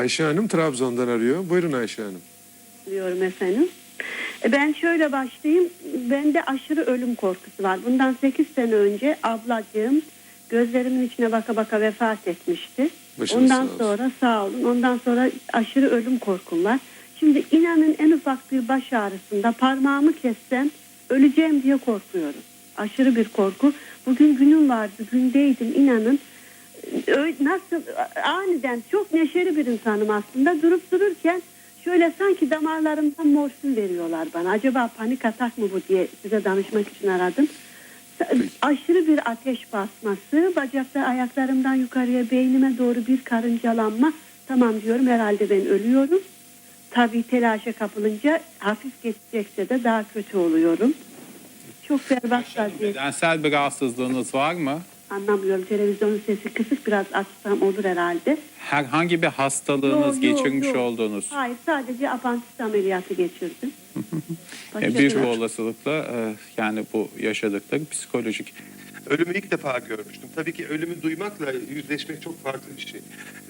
Ayşe Hanım Trabzon'dan arıyor. Buyurun Ayşe Hanım. diyorum efendim. E, Ben şöyle başlayayım. Bende aşırı ölüm korkusu var. Bundan 8 sene önce ablacığım gözlerimin içine baka baka vefat etmişti. Başınız Ondan sağ sonra sağ olun. Ondan sonra aşırı ölüm korkum var. Şimdi inanın en ufak bir baş ağrısında parmağımı kessem öleceğim diye korkuyorum. Aşırı bir korku. Bugün günüm vardı. Gündeydim inanın. Nasıl aniden çok neşeli bir insanım aslında. Durup dururken şöyle sanki damarlarımdan morfin veriyorlar bana. Acaba panik atak mı bu diye size danışmak için aradım. Aşırı bir ateş basması, bacakta ayaklarımdan yukarıya beynime doğru bir karıncalanma. Tamam diyorum herhalde ben ölüyorum. Tabii telaşa kapılınca hafif geçecekse de daha kötü oluyorum. Çok berbat vaziyet. Bedensel bir rahatsızlığınız var mı? Anlamıyorum. Televizyonun sesi kısık biraz açsam olur herhalde. Herhangi bir hastalığınız, Yok, yok, geçirmiş yok. olduğunuz Hayır sadece apantis ameliyatı geçirdim. Başka e, bir- bir olasılıkla e, yani bu yaşadıkları psikolojik. Ölümü ilk defa görmüştüm. Tabii ki ölümü duymakla yüzleşmek çok farklı bir şey.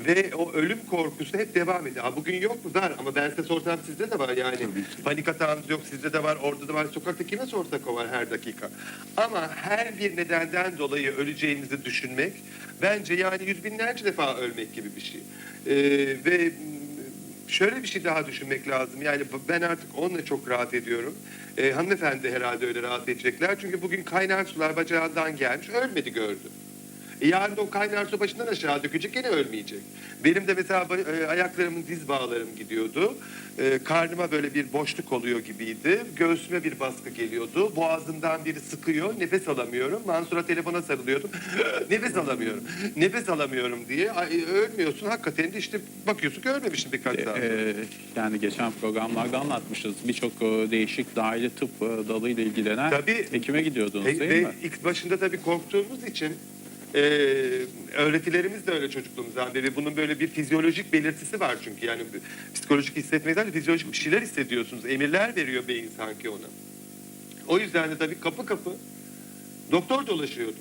Ve o ölüm korkusu hep devam ediyor. Ha, bugün yok mu? Var ama ben size sorsam sizde de var yani. Panik atağınız yok, sizde de var, orada da var. Sokakta kime sorsak o var her dakika. Ama her bir nedenden dolayı öleceğinizi düşünmek bence yani yüz binlerce defa ölmek gibi bir şey. Ee, ve şöyle bir şey daha düşünmek lazım. Yani ben artık onunla çok rahat ediyorum. Ee, hanımefendi de herhalde öyle rahat edecekler. Çünkü bugün kaynar sular bacağından gelmiş, ölmedi gördü. E yarın da o kaynar su başından aşağı dökecek gene ölmeyecek. Benim de mesela e, ayaklarımın diz bağlarım gidiyordu. E, karnıma böyle bir boşluk oluyor gibiydi. Göğsüme bir baskı geliyordu. Boğazımdan biri sıkıyor. Nefes alamıyorum. Mansur'a telefona sarılıyordum. nefes alamıyorum. Nefes alamıyorum diye. Ay, ölmüyorsun. Hakikaten de işte bakıyorsun ki ölmemişsin birkaç E, saat. e, yani geçen programlarda anlatmışız. Birçok e, değişik dahili tıp e, dalıyla ilgilenen Tabii. hekime gidiyordunuz E, değil ve mi? ilk başında tabii korktuğumuz için e, öğretilerimiz de öyle çocukluğumuzdan beri. Bunun böyle bir fizyolojik belirtisi var çünkü. Yani psikolojik hissetmekten de fizyolojik bir şeyler hissediyorsunuz. Emirler veriyor beyin sanki ona. O yüzden de tabii kapı kapı doktor dolaşıyordu.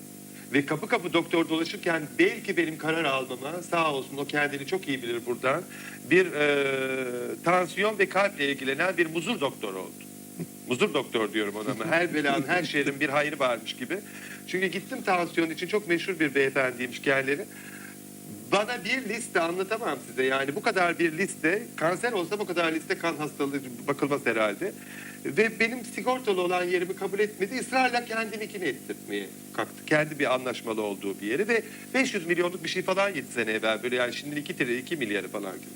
Ve kapı kapı doktor dolaşırken belki benim karar almama sağ olsun o kendini çok iyi bilir buradan bir e, tansiyon ve kalple ilgilenen bir muzur doktor oldu. Muzur doktor diyorum ona her belanın her şehrin bir hayrı varmış gibi. Çünkü gittim tansiyon için çok meşhur bir beyefendiymiş kendileri. Bana bir liste anlatamam size yani bu kadar bir liste kanser olsa bu kadar liste kan hastalığı bakılmaz herhalde. Ve benim sigortalı olan yerimi kabul etmedi ısrarla kendininkini ettirtmeye kalktı. Kendi bir anlaşmalı olduğu bir yeri ve 500 milyonluk bir şey falan 7 sene evvel böyle yani şimdi 2 lira 2 milyarı falan gibi.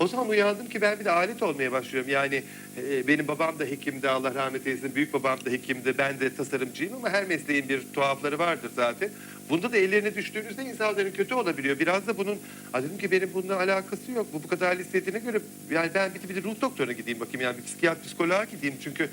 O zaman uyandım ki ben bir de alet olmaya başlıyorum. Yani e, benim babam da hekimdi Allah rahmet eylesin. Büyük babam da hekimdi. Ben de tasarımcıyım ama her mesleğin bir tuhafları vardır zaten. Bunda da ellerine düştüğünüzde insanların kötü olabiliyor. Biraz da bunun dedim ki benim bununla alakası yok. Bu bu kadar listediğine göre yani ben bir, de- bir de ruh doktoruna gideyim bakayım yani bir psikiyat psikoloğa gideyim çünkü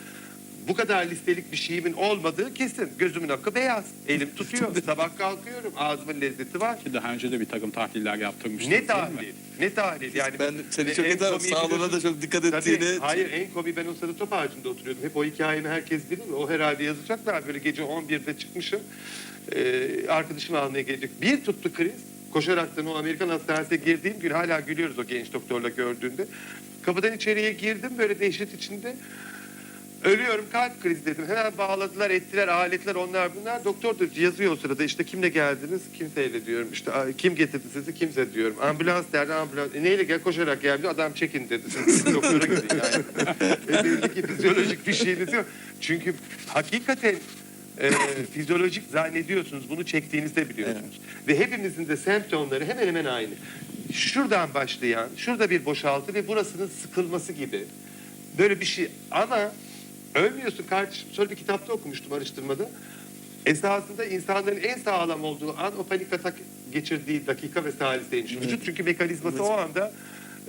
bu kadar listelik bir şeyimin olmadığı kesin. Gözümün akı beyaz. Elim tutuyor. Sabah kalkıyorum. Ağzımın lezzeti var. Ki daha önce de bir takım tahliller yaptırmıştınız Ne mi? tahlil? Ne tahlil? Yani ben seni Ve çok ederim. Sağlığına da çok dikkat Tabii, ettiğini. hayır en komik ben o sırada top ağacında oturuyordum. Hep o hikayemi herkes bilir. O herhalde yazacaklar. Böyle gece 11'de çıkmışım. Ee, arkadaşımı almaya gelecek. Bir tuttu kriz. Koşaraktan o Amerikan hastanesine girdiğim gün hala gülüyoruz o genç doktorla gördüğünde. Kapıdan içeriye girdim böyle dehşet içinde. Ölüyorum kalp krizi dedim. Hemen bağladılar ettiler aletler onlar bunlar. Doktor da yazıyor o sırada işte kimle geldiniz kimseyle diyorum. İşte "Aa, kim getirdi sizi kimse diyorum. Ambulans derdi ambulans. E, neyle gel koşarak geldi adam çekin dedi. Doktora gidin yani. Ve belli ki fizyolojik bir şeyiniz yok. Çünkü hakikaten e, fizyolojik zannediyorsunuz bunu çektiğinizde biliyorsunuz. Ve hepimizin de semptomları hemen hemen aynı. Şuradan başlayan, şurada bir boşaltı ve burasının sıkılması gibi. Böyle bir şey ama ölmüyorsun kardeşim. Sonra bir kitapta okumuştum araştırmada. Esasında insanların en sağlam olduğu an o panik atak geçirdiği dakika ve saliseymiş. Vücut çünkü mekanizması o anda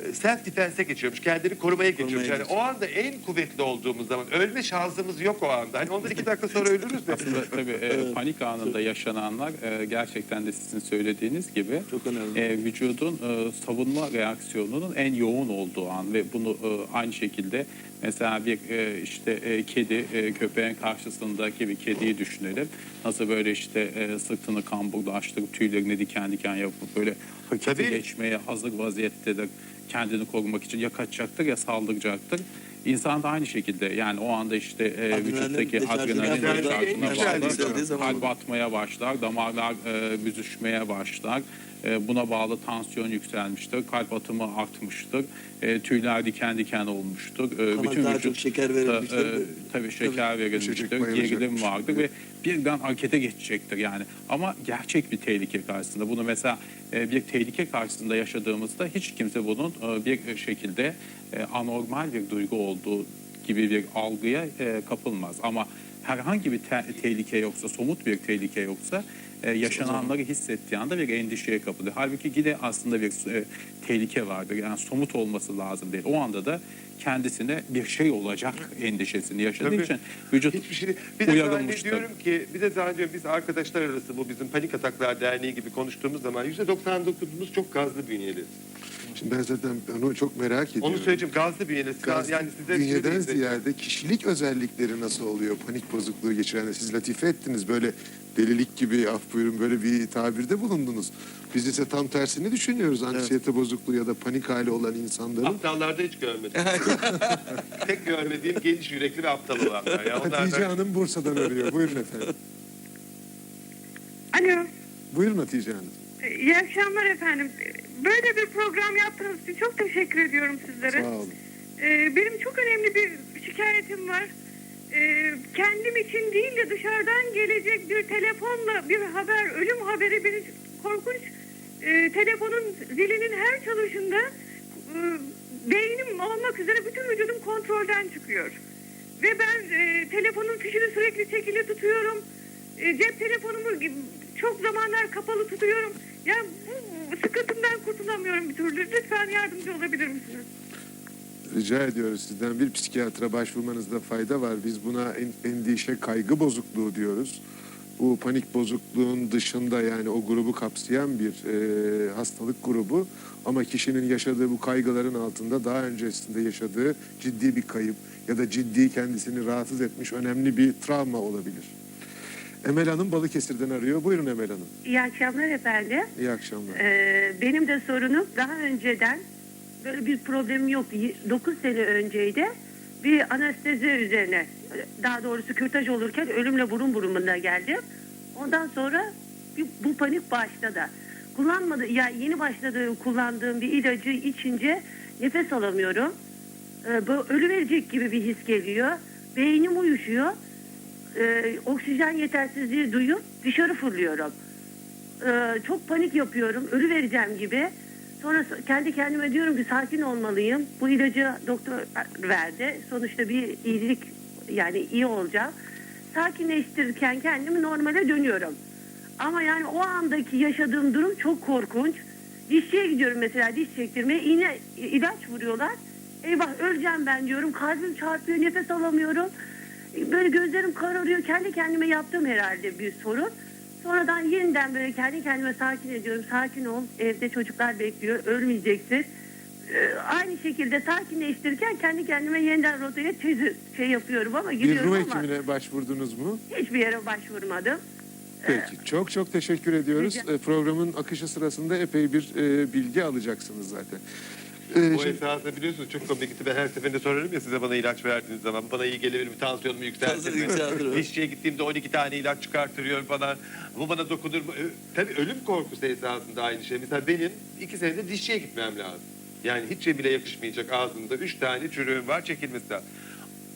e, self defense'e geçiyormuş. Kendini korumaya geçiyormuş. Yani geçiyor. o anda en kuvvetli olduğumuz zaman ölme şansımız yok o anda. Hani ondan iki dakika sonra ölürüz de. Aslında tabii e, panik anında yaşananlar e, gerçekten de sizin söylediğiniz gibi Çok önemli. e, vücudun e, savunma reaksiyonunun en yoğun olduğu an ve bunu e, aynı şekilde Mesela bir e, işte e, kedi e, köpeğin karşısındaki bir kediyi düşünelim. Nasıl böyle işte e, sırtını kamburlaştırıp tüylerini diken diken yapıp böyle harekete Tabii. geçmeye hazır vaziyettedir. Kendini korumak için ya kaçacaktır ya saldıracaktır. İnsan da aynı şekilde yani o anda işte e, Adrenalin vücuttaki deşarjı adrenalin yapıyor. deşarjına hissettiği bağlı. zaman Kalp atmaya başlar, damarlar e, büzüşmeye başlar. E, buna bağlı tansiyon yükselmiştir, kalp atımı artmıştır, e, tüyler diken diken olmuştur. E, Ama daha çok şeker verilmiştir. e, tabii şeker verilmiştir, gerilim vardır ve birden harekete geçecektir yani. Ama gerçek bir tehlike karşısında. Bunu mesela bir tehlike karşısında yaşadığımızda hiç kimse bunun bir şekilde anormal bir duygu olduğu gibi bir algıya kapılmaz. Ama herhangi bir te- tehlike yoksa, somut bir tehlike yoksa e, yaşananları hissettiği anda bir endişeye kapılıyor. Halbuki yine aslında bir e, tehlike vardır. Yani somut olması lazım değil. O anda da kendisine bir şey olacak endişesini yaşadığı Tabii. için vücut Hiçbir şey değil. Bir de uyarılmıştır. zannediyorum ki bir de zannediyorum biz arkadaşlar arası bu bizim Panik Ataklar Derneği gibi konuştuğumuz zaman %99'umuz çok gazlı bünyeli. Şimdi ben zaten onu çok merak ediyorum. Onu söyleyeceğim gazlı bünyeli. Gaz, yani size bünyeden şunu diyeyim. ziyade kişilik özellikleri nasıl oluyor? Panik bozukluğu geçirenler. Siz latife ettiniz böyle delilik gibi af buyurun böyle bir tabirde bulundunuz. Biz ise tam tersini düşünüyoruz. Anksiyete bozukluğu ya da panik hali olan insanların. Aptallarda hiç görmedim. Tek görmediğim geniş yürekli ve aptal olanlar. Ya Hatice Hanım Bursa'dan arıyor. Buyurun efendim. Alo, Buyurun Hatice Hanım. iyi akşamlar efendim. Böyle bir program yaptığınız için çok teşekkür ediyorum sizlere. Sağ olun. Ee, benim çok önemli bir şikayetim var. Ee, kendim için değil de dışarıdan gelecek bir telefonla bir haber, ölüm haberi beni korkunç. Ee, telefonun zilinin her çalışında e, beynim olmak üzere bütün vücudum kontrolden çıkıyor. Ve ben e, telefonun fişini sürekli çekili tutuyorum. E, cep telefonumu çok zamanlar kapalı tutuyorum. Yani bu sıkıntımdan kurtulamıyorum bir türlü. Lütfen yardımcı olabilir misiniz? Rica ediyoruz sizden bir psikiyatra başvurmanızda fayda var. Biz buna en- endişe, kaygı bozukluğu diyoruz. Bu panik bozukluğun dışında yani o grubu kapsayan bir e, hastalık grubu. Ama kişinin yaşadığı bu kaygıların altında daha öncesinde yaşadığı ciddi bir kayıp ya da ciddi kendisini rahatsız etmiş önemli bir travma olabilir. Emel Hanım Balıkesir'den arıyor. Buyurun Emel Hanım. İyi akşamlar efendim. İyi akşamlar. Ee, benim de sorunum daha önceden böyle bir problemim yoktu. 9 sene önceydi. Bir anestezi üzerine daha doğrusu kürtaj olurken ölümle burun burununa geldim. Ondan sonra bir, bu panik başladı. Kullanmadı ya yeni başladığım kullandığım bir ilacı içince nefes alamıyorum. Ee, bu ölü verecek gibi bir his geliyor. Beynim uyuşuyor. Ee, oksijen yetersizliği duyup dışarı fırlıyorum. Ee, çok panik yapıyorum. Ölü vereceğim gibi. Sonra so- kendi kendime diyorum ki sakin olmalıyım. Bu ilacı doktor verdi. Sonuçta bir iyilik yani iyi olacağım. Sakinleştirirken kendimi normale dönüyorum. Ama yani o andaki yaşadığım durum çok korkunç. Dişçiye gidiyorum mesela diş çektirmeye. iğne ilaç vuruyorlar. Eyvah öleceğim ben diyorum. Kalbim çarpıyor, nefes alamıyorum. Böyle gözlerim kararıyor. Kendi kendime yaptığım herhalde bir sorun. Sonradan yeniden böyle kendi kendime sakin ediyorum. Sakin ol. Evde çocuklar bekliyor. Ölmeyeceksin. Ee, aynı şekilde sakinleştirirken kendi kendime yeniden rotaya tezi şey yapıyorum ama Bir gidiyorum ruh ama hekimine başvurdunuz mu? hiçbir yere başvurmadım. Peki. Çok çok teşekkür ediyoruz. Rica- E, Programın akışı sırasında epey bir e, bilgi alacaksınız zaten. E, Bu şimdi- esasında biliyorsunuz çok komikti. Ben her seferinde sorarım ya size bana ilaç verdiğiniz zaman. Bana iyi gelebilir mi? Tansiyonumu yükseltir mi? yükseltir mi? Dişçiye gittiğimde 12 tane ilaç çıkartırıyor falan. Bu bana dokunur mu? Tabii ölüm korkusu esasında aynı şey. Mesela benim iki senede dişçiye gitmem lazım. Yani hiç bile yakışmayacak ağzımda. Üç tane çürüğüm var çekilmesi lazım.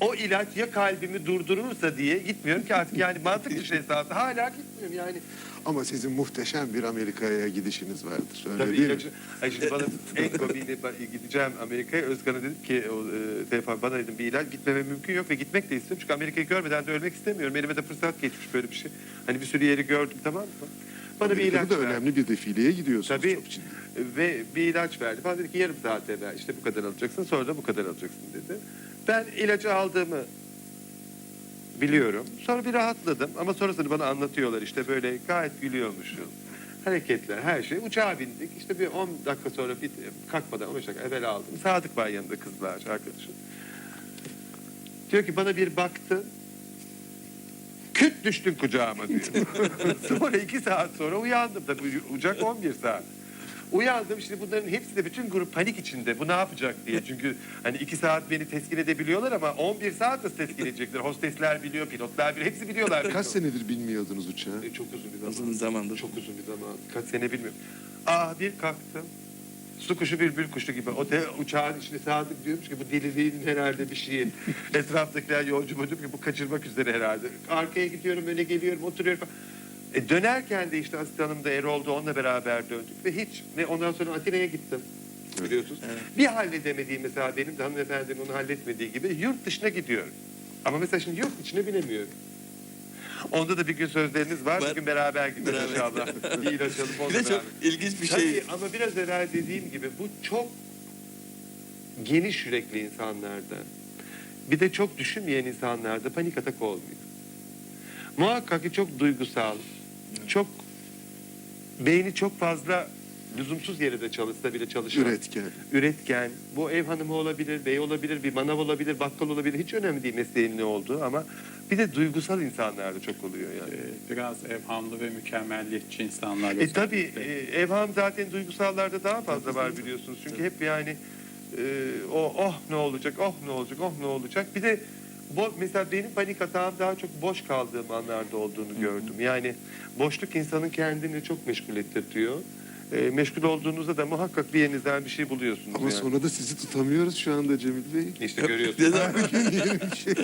O ilaç ya kalbimi durdurursa diye gitmiyorum ki artık yani mantık dışı esasında. Hala gitmiyorum yani. Ama sizin muhteşem bir Amerika'ya gidişiniz vardır. Öyle Tabii değil mi? Ay şimdi bana en komiğini ben gideceğim Amerika'ya. Özkan'a dedim ki o e, telefon bana dedim bir ilaç gitmeme mümkün yok ve gitmek de istiyorum. Çünkü Amerika'yı görmeden de ölmek istemiyorum. Elime de fırsat geçmiş böyle bir şey. Hani bir sürü yeri gördüm tamam mı? Bana bir Amerika'da ilaç da önemli bir defileye gidiyorsunuz. Tabii Çok ciddi. ve bir ilaç verdi. Bana dedi ki yarım saat evvel işte bu kadar alacaksın sonra da bu kadar alacaksın dedi. Ben ilacı aldığımı biliyorum. Sonra bir rahatladım ama sonrasını bana anlatıyorlar işte böyle gayet gülüyormuşum. Hareketler, her şey. Uçağa bindik. İşte bir 10 dakika sonra bir kalkmadan 15 dakika evvel aldım. Sadık var yanında kızlar arkadaşım. Diyor ki bana bir baktı. Küt düştün kucağıma diyor. sonra iki saat sonra uyandım. Tabii uçak 11 saat. Uyandım şimdi bunların hepsi de bütün grup panik içinde. Bu ne yapacak diye. Çünkü hani iki saat beni teskin edebiliyorlar ama 11 saat nasıl teskin edecekler? Hostesler biliyor, pilotlar biliyor. Hepsi biliyorlar. Kaç senedir binmiyordunuz uçağa? E, Çok uzun bir zaman. Uzun zamandır. Çok uzun bir zaman. Kaç sene bilmiyorum. Aa bir kalktım. Su kuşu bülbül kuşu gibi. O de, uçağın içinde Sadık diyormuş ki bu deliliğin herhalde bir şeyi. Etraftakiler yolcu bölüm ki bu kaçırmak üzere herhalde. Arkaya gidiyorum, öne geliyorum, oturuyorum. falan. E, dönerken de işte asistanım da Erol'du onunla beraber döndük ve hiç ne ondan sonra Atina'ya gittim. Biliyorsunuz. Bir halledemediğim mesela benim de hanımefendinin onu halletmediği gibi yurt dışına gidiyorum. Ama mesela şimdi yurt içine binemiyorum. Onda da bir gün sözleriniz var. Var. Bir gün beraber gideriz inşallah. Bir ilaç alıp Bir onunla de çok beraber. ilginç bir Tabii şey. ama biraz evvel dediğim gibi bu çok geniş yürekli insanlarda bir de çok düşünmeyen insanlarda panik atak olmuyor. Muhakkak ki çok duygusal, çok beyni çok fazla lüzumsuz yere de çalışsa bile çalışan, Üretken. üretken, bu ev hanımı olabilir, bey olabilir, bir manav olabilir, bakkal olabilir. Hiç önemli değil mesleğin ne olduğu ama bir de duygusal insanlarda çok oluyor yani. Ee, biraz evhamlı ve mükemmelliyetçi insanlar. E tabi özellikle. evham zaten duygusallarda daha fazla var biliyorsunuz. Çünkü hep yani e, o oh ne olacak, oh ne olacak, oh ne olacak. Bir de bo, mesela benim panik atağım daha çok boş kaldığım anlarda olduğunu gördüm. Yani boşluk insanın kendini çok meşgul ettirtiyor. E, meşgul olduğunuzda da muhakkak bir yerinizden bir şey buluyorsunuz. Ama yani. sonra da sizi tutamıyoruz şu anda Cemil Bey. İşte görüyorsunuz. Şey.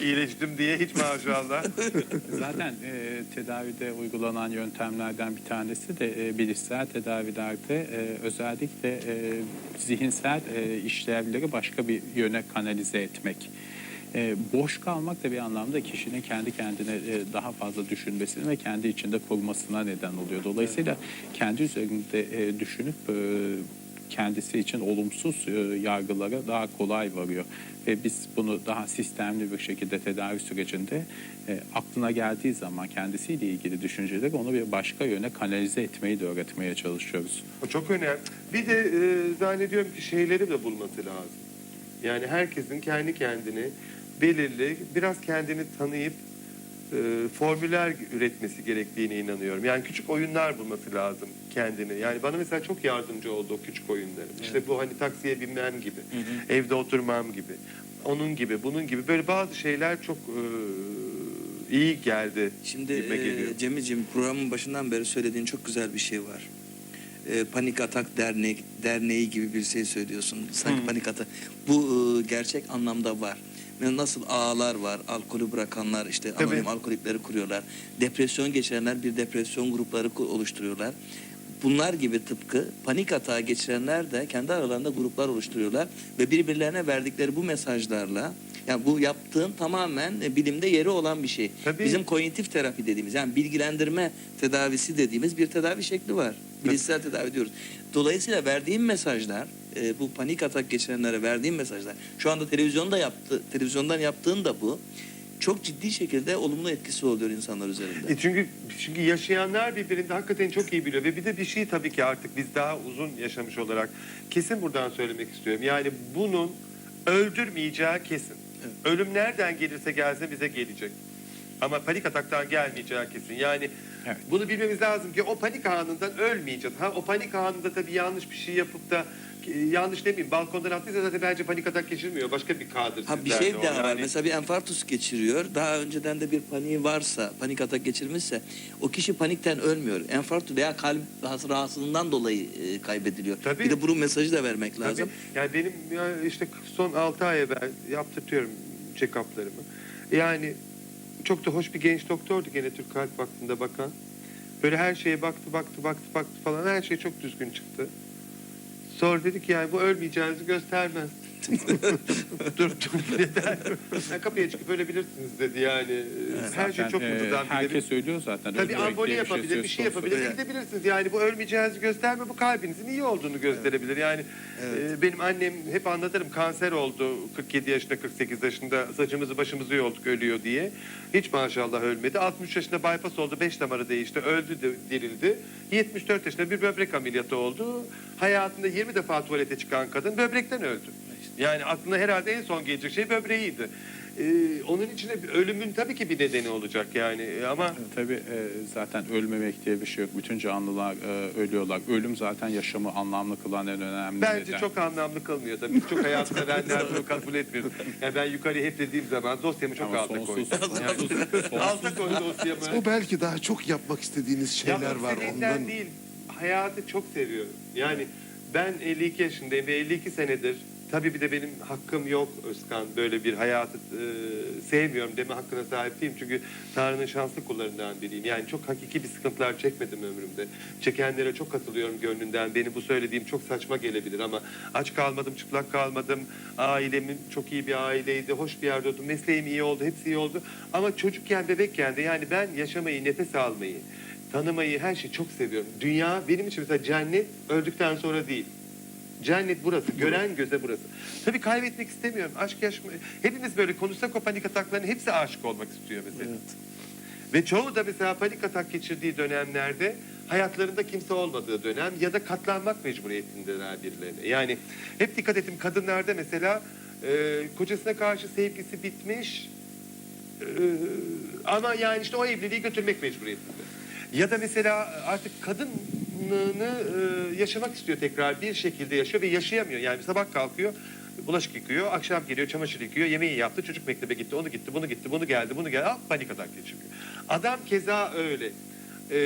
İyileştim diye hiç maşallah. Zaten e, tedavide uygulanan yöntemlerden bir tanesi de e, bilişsel tedavilerde e, özellikle e, zihinsel e, işlevleri başka bir yöne kanalize etmek. E, boş kalmak da bir anlamda kişinin kendi kendine e, daha fazla düşünmesine ve kendi içinde kurmasına neden oluyor. Dolayısıyla kendi üzerinde e, düşünüp e, kendisi için olumsuz e, yargılara daha kolay varıyor. Ve biz bunu daha sistemli bir şekilde tedavi sürecinde e, aklına geldiği zaman kendisiyle ilgili düşünceleri onu bir başka yöne kanalize etmeyi de öğretmeye çalışıyoruz. O çok önemli. Bir de e, zannediyorum ki şeyleri de bulması lazım. Yani herkesin kendi kendini belirli, biraz kendini tanıyıp e, formüller üretmesi gerektiğine inanıyorum. Yani küçük oyunlar bulması lazım kendini. Yani bana mesela çok yardımcı oldu o küçük oyunlarım. İşte bu hani taksiye binmem gibi, evde oturmam gibi, onun gibi, bunun gibi böyle bazı şeyler çok e, iyi geldi. Şimdi e, Cemil'ciğim programın başından beri söylediğin çok güzel bir şey var. E, panik Atak Dernek, Derneği gibi bir şey söylüyorsun. Sanki panik atak. Bu e, gerçek anlamda var. Nasıl ağlar var, alkolü bırakanlar işte Tabii. anonim alkolikleri kuruyorlar. Depresyon geçirenler bir depresyon grupları oluşturuyorlar. Bunlar gibi tıpkı panik atağı geçirenler de kendi aralarında gruplar oluşturuyorlar ve birbirlerine verdikleri bu mesajlarla yani bu yaptığın tamamen e, bilimde yeri olan bir şey. Tabii. Bizim kognitif terapi dediğimiz yani bilgilendirme tedavisi dediğimiz bir tedavi şekli var. Bilişsel tedavi diyoruz. Dolayısıyla verdiğim mesajlar e, bu panik atak geçirenlere verdiğim mesajlar şu anda televizyonda yaptı televizyondan yaptığın da bu. Çok ciddi şekilde olumlu etkisi oluyor insanlar üzerinde. E çünkü çünkü yaşayanlar birbirini hakikaten çok iyi biliyor ve bir de bir şey tabii ki artık biz daha uzun yaşamış olarak kesin buradan söylemek istiyorum. Yani bunun öldürmeyeceği kesin. Ölüm nereden gelirse gelsin bize gelecek. Ama panik ataktan gelmeyeceği kesin. Yani Evet. bunu bilmemiz lazım ki o panik anından ölmeyeceğiz. Ha o panik anında tabii yanlış bir şey yapıp da e, yanlış demeyeyim balkondan attıysa zaten bence panik atak geçirmiyor. Başka bir kadır. Ha bir sizlerde şey o. daha var. Yani- Mesela bir enfarktüs geçiriyor. Daha önceden de bir paniği varsa, panik atak geçirmişse o kişi panikten ölmüyor. Enfarktüs veya kalp rahatsızlığından dolayı e, kaybediliyor. Tabii. Bir de bunun mesajı da vermek Tabii. lazım. Yani benim ya işte son 6 ay evvel yaptırtıyorum check-up'larımı. Yani çok da hoş bir genç doktordu gene Türk Kalp Vakfı'nda bakan. Böyle her şeye baktı, baktı, baktı, baktı falan. Her şey çok düzgün çıktı. Sonra dedi ki yani bu ölmeyeceğinizi göstermez. dur dur neden? Yani kapıya çıkıp ölebilirsiniz dedi yani. Her şey çok e, mutludan bilir. Herkes söylüyor zaten. Tabii Ölmek amboli yapabilir, bir söz şey konusu. yapabilir. Evet. Gidebilirsiniz. Yani bu ölmeyeceğinizi gösterme, bu kalbinizin iyi olduğunu gösterebilir. Yani e, benim annem hep anlatırım kanser oldu 47 yaşında, 48 yaşında saçımızı başımızı yolduk ölüyor diye. Hiç maşallah ölmedi. 63 yaşında bypass oldu, 5 damarı değişti, öldü, de- dirildi. 74 yaşında bir böbrek ameliyatı oldu. Hayatında 20 defa tuvalete çıkan kadın böbrekten öldü. Yani aklına herhalde en son gelecek şey böbreğiydi. e, onun içinde bir ölümün tabii ki bir nedeni olacak yani E, ama Tabii e, zaten ölmemek diye bir şey yok. Bütün canlılar e, ölüyorlar. Ölüm zaten yaşamı anlamlı kılan en önemli bence neden. çok anlamlı kılmıyor tabii. Çok hayat sevenler bunu kabul etmiyor. Yani ben yukarı hep dediğim zaman dosyamı çok Ama alta koydum. sonsuz- Yani, alta koy dosyamı. O belki daha çok yapmak istediğiniz şeyler Yapmak var istediğimden ondan. değil. Hayatı çok seviyorum. Yani ben 52 yaşındayım ve 52 senedir tabii bir de benim hakkım yok Özkan böyle bir hayatı e, sevmiyorum deme hakkına sahip değilim. Çünkü Tanrı'nın şanslı kullarından biriyim. Yani çok hakiki bir sıkıntılar çekmedim ömrümde. Çekenlere çok katılıyorum gönlünden. Benim bu söylediğim çok saçma gelebilir ama aç kalmadım, çıplak kalmadım. Ailemin çok iyi bir aileydi. Hoş bir yerde oldum. Mesleğim iyi oldu. Hepsi iyi oldu. Ama çocukken, bebekken de yani ben yaşamayı, nefes almayı, tanımayı, her şeyi çok seviyorum. Dünya benim için mesela cennet öldükten sonra değil. Cennet burası, gören göze burası. Tabii kaybetmek istemiyorum. Aşk yaşma. Hepimiz böyle konuşsak o panik atakların hepsi aşık olmak istiyor mesela. Ve çoğu da mesela panik atak geçirdiği dönemlerde hayatlarında kimse olmadığı dönem ya da katlanmak mecburiyetindeler birilerine. Yani hep dikkat ettim kadınlarda mesela e, kocasına karşı sevgisi bitmiş e, ama yani işte o evliliği götürmek mecburiyetinde. Ya da mesela artık kadınlığını e, yaşamak istiyor tekrar bir şekilde yaşıyor ve yaşayamıyor. Yani sabah kalkıyor bulaşık yıkıyor, akşam geliyor çamaşır yıkıyor, yemeği yaptı, çocuk mektebe gitti, onu gitti, bunu gitti, bunu geldi, bunu geldi, ah, panik atak geçiriyor. Adam keza öyle. Ee,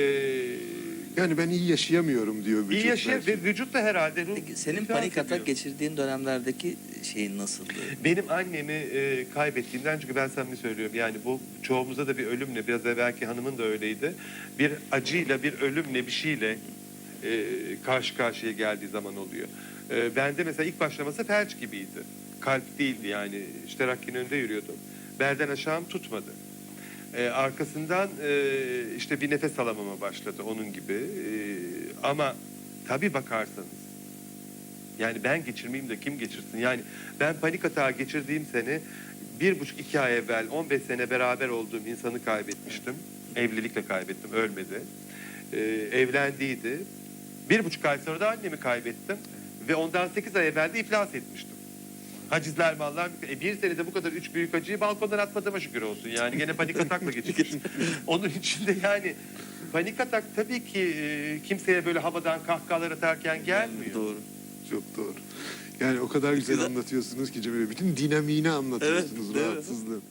Yani ben iyi yaşayamıyorum diyor vücut. iyi yaşıyor belki. ve vücut da herhalde ruh Peki senin iflas panik ediyor. atak geçirdiğin dönemlerdeki şeyin nasıldı? Benim annemi e, kaybettiğimden çünkü ben samimi söylüyorum yani bu çoğumuzda da bir ölümle biraz evvelki hanımın da öyleydi. Bir acıyla bir ölümle bir şeyle e, karşı karşıya geldiği zaman oluyor. E, bende mesela ilk başlaması felç gibiydi. Kalp değildi yani işte Rakki'nin önünde yürüyordum. Belden aşağım tutmadı. E, arkasından e, işte bir nefes alamama başladı onun gibi. E, ama tabii bakarsanız yani ben geçirmeyeyim de kim geçirsin? Yani ben panik atağı geçirdiğim sene bir buçuk iki ay evvel 15 sene beraber olduğum insanı kaybetmiştim. Evlilikle kaybettim, ölmedi. Ee, evlendiydi. Bir buçuk ay sonra da annemi kaybettim. Ve ondan sekiz ay evvel de iflas etmiştim. Hacizler mallar. E bir senede bu kadar üç büyük acıyı balkondan atmadığıma şükür olsun. Yani gene panik atakla geçirmişim. Onun içinde yani panik atak tabii ki e, kimseye böyle havadan kahkahalar atarken gelmiyor. Doğru. Çok doğru. Yani o kadar güzel anlatıyorsunuz ki Cemil Bey. Bütün dinamiğini anlatıyorsunuz rahatsızlığın.